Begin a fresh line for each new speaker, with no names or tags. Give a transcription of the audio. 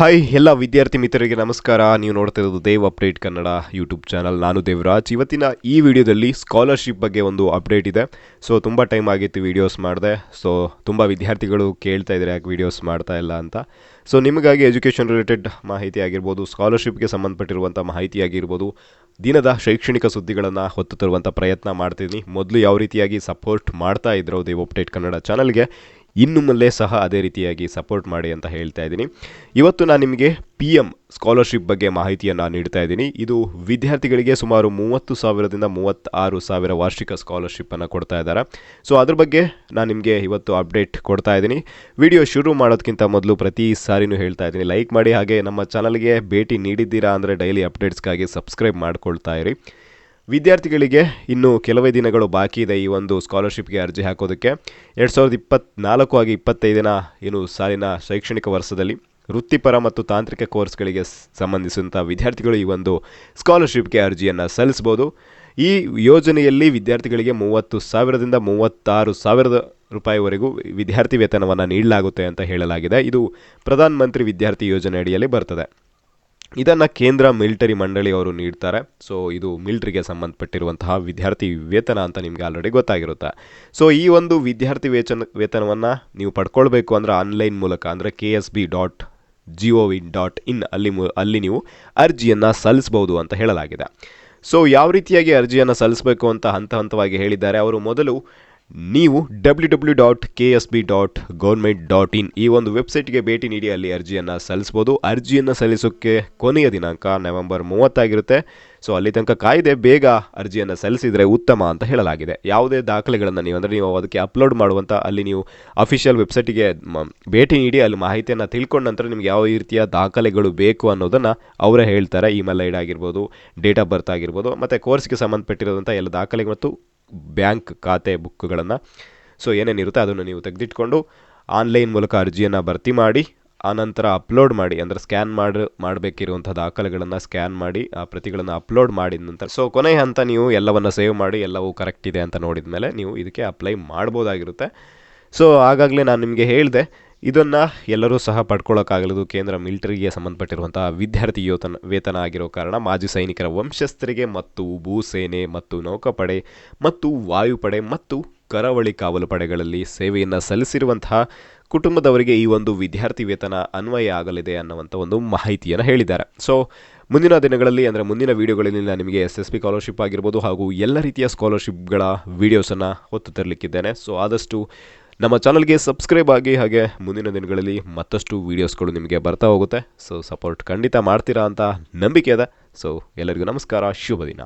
Hi ಎಲ್ಲ ವಿದ್ಯಾರ್ಥಿ ಮಿತ್ರರಿಗೆ ನಮಸ್ಕಾರ. ನೀವು ನೋಡ್ತಾ ಇರೋದು Dev update Kannada YouTube channel ನಾನು ದೇವರಾಜ್. ಇವತ್ತಿನ ಈ ವಿಡಿಯೋದಲ್ಲಿ ಸ್ಕಾಲರ್ಶಿಪ್ ಬಗ್ಗೆ ಒಂದು ಅಪ್ಡೇಟ್ ಇದೆ. ಸೊ ತುಂಬ ಟೈಮ್ ಆಗಿತ್ತು ವೀಡಿಯೋಸ್ ಮಾಡಿದೆ. ಸೊ ತುಂಬ ವಿದ್ಯಾರ್ಥಿಗಳು ಕೇಳ್ತಾ ಇದ್ದಾರೆ ಯಾಕೆ ವೀಡಿಯೋಸ್ ಮಾಡ್ತಾ ಇಲ್ಲ ಅಂತ. ಸೊ ನಿಮಗಾಗಿ ಎಜುಕೇಷನ್ ರಿಲೇಟೆಡ್ ಮಾಹಿತಿ ಆಗಿರ್ಬೋದು ಸ್ಕಾಲರ್ಶಿಪ್ಗೆ ಸಂಬಂಧಪಟ್ಟಿರುವಂಥ ಮಾಹಿತಿ ಆಗಿರ್ಬೋದು, ದಿನದ ಶೈಕ್ಷಣಿಕ ಸುದ್ದಿಗಳನ್ನು ಹೊತ್ತು ತರುವಂಥ ಪ್ರಯತ್ನ ಮಾಡ್ತೀನಿ ಮೊದಲು ಯಾವ ರೀತಿಯಾಗಿ ಸಪೋರ್ಟ್ ಮಾಡ್ತಾ ಇದ್ರು ದೇವ್ ಅಪ್ಡೇಟ್ ಕನ್ನಡ ಚಾನಲ್ಗೆ ಇನ್ನು ಮುಂದೆ ಸಹ ಅದೇ ರೀತಿಯಾಗಿ ಸಪೋರ್ಟ್ ಮಾಡಿ ಅಂತ ಹೇಳ್ತಾ ಇದ್ದೀನಿ. ಇವತ್ತು ನಾನು ನಿಮಗೆ ಪಿ ಎಂ ಸ್ಕಾಲರ್ಶಿಪ್ ಬಗ್ಗೆ ಮಾಹಿತಿಯನ್ನು ನೀಡ್ತಾ ಇದ್ದೀನಿ. ಇದು ವಿದ್ಯಾರ್ಥಿಗಳಿಗೆ ಸುಮಾರು ಮೂವತ್ತು ಸಾವಿರದಿಂದ ಮೂವತ್ತಾರು ಸಾವಿರ ವಾರ್ಷಿಕ ಸ್ಕಾಲರ್ಶಿಪ್ಪನ್ನು ಕೊಡ್ತಾ ಇದ್ದಾರೆ. ಸೊ ಅದ್ರ ಬಗ್ಗೆ ನಾನು ನಿಮಗೆ ಇವತ್ತು ಅಪ್ಡೇಟ್ ಕೊಡ್ತಾ ಇದ್ದೀನಿ. ವಿಡಿಯೋ ಶುರು ಮಾಡೋದಕ್ಕಿಂತ ಮೊದಲು ಪ್ರತಿ ಸಾರಿನೂ ಹೇಳ್ತಾ ಇದ್ದೀನಿ. ಲೈಕ್ ಮಾಡಿ ಹಾಗೆ ನಮ್ಮ ಚಾನಲ್ಗೆ ಭೇಟಿ ನೀಡಿದ್ದೀರಾ ಅಂದರೆ ಡೈಲಿ ಅಪ್ಡೇಟ್ಸ್ಗಾಗಿ ಸಬ್ಸ್ಕ್ರೈಬ್ ಮಾಡ್ಕೊಳ್ತಾ ಇರಿ. ವಿದ್ಯಾರ್ಥಿಗಳಿಗೆ ಇನ್ನು ಕೆಲವೇ ದಿನಗಳು ಬಾಕಿ ಇದೆ ಈ ಒಂದು ಸ್ಕಾಲರ್ಶಿಪ್ಗೆ ಅರ್ಜಿ ಹಾಕೋದಕ್ಕೆ. ಎರಡು ಸಾವಿರದ ಇಪ್ಪತ್ನಾಲ್ಕು ಹಾಗೆ ಇಪ್ಪತ್ತೈದನ ಏನು ಸಾಲಿನ ಶೈಕ್ಷಣಿಕ ವರ್ಷದಲ್ಲಿ ವೃತ್ತಿಪರ ಮತ್ತು ತಾಂತ್ರಿಕ ಕೋರ್ಸ್ಗಳಿಗೆ ಸಂಬಂಧಿಸಿದಂಥ ವಿದ್ಯಾರ್ಥಿಗಳು ಈ ಒಂದು ಸ್ಕಾಲರ್ಶಿಪ್ಗೆ ಅರ್ಜಿಯನ್ನು ಸಲ್ಲಿಸ್ಬೋದು ಈ ಯೋಜನೆಯಲ್ಲಿ ವಿದ್ಯಾರ್ಥಿಗಳಿಗೆ ಮೂವತ್ತು ಸಾವಿರದಿಂದ ಮೂವತ್ತಾರು ಸಾವಿರದ ರೂಪಾಯಿವರೆಗೂ ವಿದ್ಯಾರ್ಥಿ ವೇತನವನ್ನು ನೀಡಲಾಗುತ್ತೆ ಅಂತ ಹೇಳಲಾಗಿದೆ. ಇದು ಪ್ರಧಾನ ಮಂತ್ರಿ ವಿದ್ಯಾರ್ಥಿ ಯೋಜನೆ ಅಡಿಯಲ್ಲಿ ಬರ್ತದೆ. ಇದನ್ನು ಕೇಂದ್ರ ಮಿಲಿಟರಿ ಮಂಡಳಿಯವರು ನೀಡ್ತಾರೆ. ಸೊ ಇದು ಮಿಲಿಟರಿಗೆ ಸಂಬಂಧಪಟ್ಟಿರುವಂತಹ ವಿದ್ಯಾರ್ಥಿ ವೇತನ ಅಂತ ನಿಮಗೆ ಆಲ್ರೆಡಿ ಗೊತ್ತಾಗಿರುತ್ತೆ. ಸೊ ಈ ಒಂದು ವಿದ್ಯಾರ್ಥಿ ವೇತನ, ವೇತನವನ್ನು ನೀವು ಪಡ್ಕೊಳ್ಬೇಕು ಅಂದರೆ ಆನ್ಲೈನ್ ಮೂಲಕ, ಅಂದರೆ K S B dot G dot in ಅಲ್ಲಿ ಮು, ಅಲ್ಲಿ ನೀವು ಅರ್ಜಿಯನ್ನು ಸಲ್ಲಿಸ್ಬೋದು ಅಂತ ಹೇಳಲಾಗಿದೆ. ಸೊ ಯಾವ ರೀತಿಯಾಗಿ ಅರ್ಜಿಯನ್ನು ಸಲ್ಲಿಸಬೇಕು ಅಂತ ಹಂತ ಹಂತವಾಗಿ ಹೇಳಿದ್ದಾರೆ. ಅವರು ಮೊದಲು ನೀವು W W dot K S B dot government dot in ಈ ಒಂದು ವೆಬ್ಸೈಟ್ಗೆ ಭೇಟಿ ನೀಡಿ ಅಲ್ಲಿ ಅರ್ಜಿಯನ್ನು ಸಲ್ಲಿಸ್ಬೋದು ಅರ್ಜಿಯನ್ನು ಸಲ್ಲಿಸೋಕ್ಕೆ ಕೊನೆಯ ದಿನಾಂಕ ನವೆಂಬರ್ ಮೂವತ್ತಾಗಿರುತ್ತೆ. ಸೊ ಅಲ್ಲಿ ತನಕ ಕಾಯ್ದೆ ಬೇಗ ಅರ್ಜಿಯನ್ನು ಸಲ್ಲಿಸಿದರೆ ಉತ್ತಮ ಅಂತ ಹೇಳಲಾಗಿದೆ. ಯಾವುದೇ ದಾಖಲೆಗಳನ್ನು ನೀವು ಅಂದರೆ ನೀವು ಅದಕ್ಕೆ ಅಪ್ಲೋಡ್ ಮಾಡುವಂಥ ಅಲ್ಲಿ ನೀವು ಅಫಿಷಿಯಲ್ ವೆಬ್ಸೈಟಿಗೆ ಭೇಟಿ ನೀಡಿ ಅಲ್ಲಿ ಮಾಹಿತಿಯನ್ನು ತಿಳ್ಕೊಂಡ ನಂತರ ನಿಮ್ಗೆ ಯಾವ ರೀತಿಯ ದಾಖಲೆಗಳು ಬೇಕು ಅನ್ನೋದನ್ನು ಅವರೇ ಹೇಳ್ತಾರೆ. ಇಮೇಲ್ ಐ ಡಿ ಆಗಿರ್ಬೋದು ಡೇಟ್ ಆಫ್ ಬರ್ತ್ ಆಗಿರ್ಬೋದು, ಮತ್ತು ಕೋರ್ಸ್ಗೆ ಸಂಬಂಧಪಟ್ಟಿರೋದಂಥ ಎಲ್ಲ ದಾಖಲೆಗಳು ಮತ್ತು ಬ್ಯಾಂಕ್ ಖಾತೆ ಬುಕ್ಗಳನ್ನು. ಸೊ ಏನೇನಿರುತ್ತೆ ಅದನ್ನು ನೀವು ತೆಗೆದಿಟ್ಕೊಂಡು ಆನ್ಲೈನ್ ಮೂಲಕ ಅರ್ಜಿಯನ್ನು ಭರ್ತಿ ಮಾಡಿ, ಆನಂತರ ಅಪ್ಲೋಡ್ ಮಾಡಿ, ಅಂದರೆ ಸ್ಕ್ಯಾನ್ ಮಾಡಿ ಮಾಡಬೇಕಿರುವಂಥ ದಾಖಲೆಗಳನ್ನು ಸ್ಕ್ಯಾನ್ ಮಾಡಿ, ಆ ಪ್ರತಿಗಳನ್ನು ಅಪ್ಲೋಡ್ ಮಾಡಿದ ನಂತರ, ಸೊ ಕೊನೆಯ ಹಂತ ನೀವು ಎಲ್ಲವನ್ನು ಸೇವ್ ಮಾಡಿ, ಎಲ್ಲವೂ ಕರೆಕ್ಟ್ ಇದೆ ಅಂತ ನೋಡಿದ ಮೇಲೆ ನೀವು ಇದಕ್ಕೆ ಅಪ್ಲೈ ಮಾಡ್ಬೋದಾಗಿರುತ್ತೆ. ಸೊ ಆಗಾಗಲೇ ನಾನು ನಿಮಗೆ ಹೇಳಿದೆ ಇದನ್ನು ಎಲ್ಲರೂ ಸಹ ಪಡ್ಕೊಳ್ಳೋಕ್ಕಾಗಲಿದ್ದು ಕೇಂದ್ರ ಮಿಲಿಟರಿಗೆ ಸಂಬಂಧಪಟ್ಟಿರುವಂತಹ ವಿದ್ಯಾರ್ಥಿ ಯೋತನ, ವೇತನ ಆಗಿರೋ ಕಾರಣ ಮಾಜಿ ಸೈನಿಕರ ವಂಶಸ್ಥರಿಗೆ ಮತ್ತು ಭೂಸೇನೆ ಮತ್ತು ನೌಕಾಪಡೆ ಮತ್ತು ವಾಯುಪಡೆ ಮತ್ತು ಕರಾವಳಿ ಕಾವಲು ಪಡೆಗಳಲ್ಲಿ ಸೇವೆಯನ್ನು ಸಲ್ಲಿಸಿರುವಂತಹ ಕುಟುಂಬದವರಿಗೆ ಈ ಒಂದು ವಿದ್ಯಾರ್ಥಿ ವೇತನ ಅನ್ವಯ ಆಗಲಿದೆ ಅನ್ನುವಂಥ ಒಂದು ಮಾಹಿತಿಯನ್ನು ಹೇಳಿದ್ದಾರೆ. ಸೊ ಮುಂದಿನ ದಿನಗಳಲ್ಲಿ ಅಂದರೆ ಮುಂದಿನ ವೀಡಿಯೋಗಳಲ್ಲಿ ನಾನು ನಿಮಗೆ ಎಸ್ ಎಸ್ ಪಿ ಸ್ಕಾಲರ್ಶಿಪ್ ಆಗಿರ್ಬೋದು ಹಾಗೂ ಎಲ್ಲ ರೀತಿಯ ಸ್ಕಾಲರ್ಶಿಪ್ಗಳ ವೀಡಿಯೋಸನ್ನು ಹೊತ್ತು ತರಲಿಕ್ಕಿದ್ದೇನೆ. ಸೊ ಆದಷ್ಟು ನಮ್ಮ ಚಾನಲ್ಗೆ ಸಬ್ಸ್ಕ್ರೈಬ್ ಆಗಿ ಹಾಗೆ ಮುಂದಿನ ದಿನಗಳಲ್ಲಿ ಮತ್ತಷ್ಟು ವೀಡಿಯೋಸ್ಗಳು ನಿಮಗೆ ಬರ್ತಾ ಹೋಗುತ್ತೆ. ಸೊ ಸಪೋರ್ಟ್ ಖಂಡಿತ ಮಾಡ್ತೀರಾ ಅಂತ ನಂಬಿಕೆ ಇದೆ. ಸೊ ಎಲ್ಲರಿಗೂ ನಮಸ್ಕಾರ. ಶುಭ ದಿನ.